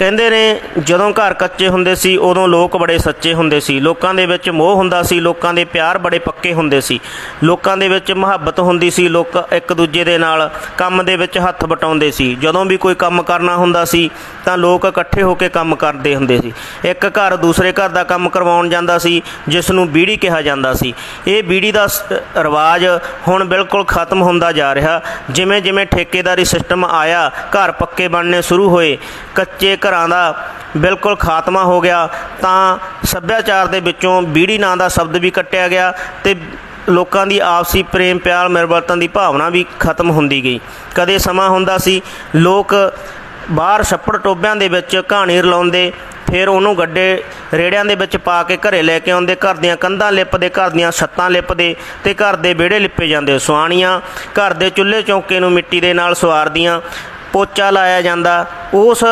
ਕਹਿੰਦੇ ਨੇ, ਜਦੋਂ ਘਰ ਕੱਚੇ ਹੁੰਦੇ ਸੀ, ਉਦੋਂ ਲੋਕ ਬੜੇ ਸੱਚੇ ਹੁੰਦੇ ਸੀ। ਲੋਕਾਂ ਦੇ ਵਿੱਚ ਮੋਹ ਹੁੰਦਾ ਸੀ, ਲੋਕਾਂ ਦੇ ਪਿਆਰ ਬੜੇ ਪੱਕੇ ਹੁੰਦੇ ਸੀ। ਲੋਕਾਂ ਦੇ ਵਿੱਚ ਮੁਹੱਬਤ ਹੁੰਦੀ ਸੀ, ਲੋਕ ਇੱਕ ਦੂਜੇ ਦੇ ਨਾਲ ਕੰਮ ਦੇ ਵਿੱਚ ਹੱਥ ਵਟਾਉਂਦੇ ਸੀ। ਜਦੋਂ ਵੀ ਕੋਈ ਕੰਮ ਕਰਨਾ ਹੁੰਦਾ ਸੀ, ਤਾਂ ਲੋਕ ਇਕੱਠੇ ਹੋ ਕੇ ਕੰਮ ਕਰਦੇ ਹੁੰਦੇ ਸੀ। ਇੱਕ ਘਰ ਦੂਸਰੇ ਘਰ ਦਾ ਕੰਮ ਕਰਵਾਉਣ ਜਾਂਦਾ ਸੀ ਜਿਸ ਨੂੰ ਬੀੜੀ ਕਿਹਾ ਜਾਂਦਾ ਸੀ। ਇਹ ਬੀੜੀ ਦਾ ਰਿਵਾਜ ਹੁਣ ਬਿਲਕੁਲ ਖਤਮ ਹੁੰਦਾ ਜਾ ਰਿਹਾ। ਜਿਵੇਂ ਜਿਵੇਂ ਠੇਕੇਦਾਰੀ ਸਿਸਟਮ ਆਇਆ, ਘਰ ਪੱਕੇ ਬਣਨੇ ਸ਼ੁਰੂ ਹੋਏ, ਕੱਚੇ ਘਰਾਂ ਦਾ ਬਿਲਕੁਲ ਖਾਤਮਾ ਹੋ ਗਿਆ, ਤਾਂ ਸੱਭਿਆਚਾਰ ਦੇ ਵਿੱਚੋਂ ਬੀੜੀ ਨਾਂ ਦਾ ਸ਼ਬਦ ਵੀ ਕੱਟਿਆ ਗਿਆ ਤੇ ਲੋਕਾਂ ਦੀ ਆਪਸੀ ਪ੍ਰੇਮ ਪਿਆਰ ਮਿਲਵਰਤਨ ਦੀ ਭਾਵਨਾ ਵੀ ਖਤਮ ਹੁੰਦੀ ਗਈ। ਕਦੇ ਸਮਾਂ ਹੁੰਦਾ ਸੀ, ਲੋਕ ਬਾਹਰ ਛੱਪੜ ਟੋਬਿਆਂ ਦੇ ਵਿੱਚ ਕਹਾਣੀ ਰਲਾਉਂਦੇ, ਫਿਰ ਉਹਨੂੰ ਗੱਡੇ ਰੇੜਿਆਂ ਦੇ ਵਿੱਚ ਪਾ ਕੇ ਘਰੇ ਲੈ ਕੇ ਆਉਂਦੇ, ਘਰ ਦੀਆਂ ਕੰਧਾਂ ਲਿਪਦੇ, ਘਰ ਦੀਆਂ ਛੱਤਾਂ ਲਿਪਦੇ ਤੇ ਘਰ ਦੇ ਵਿਹੜੇ ਲਿਪੇ ਜਾਂਦੇ। ਸੁਆਣੀਆਂ ਘਰ ਦੇ ਚੁੱਲ੍ਹੇ ਚੌਂਕੇ ਨੂੰ ਮਿੱਟੀ ਦੇ ਨਾਲ ਸਵਾਰਦੀਆਂ, ਪੋਚਾ ਲਾਇਆ ਜਾਂਦਾ। ਉਸ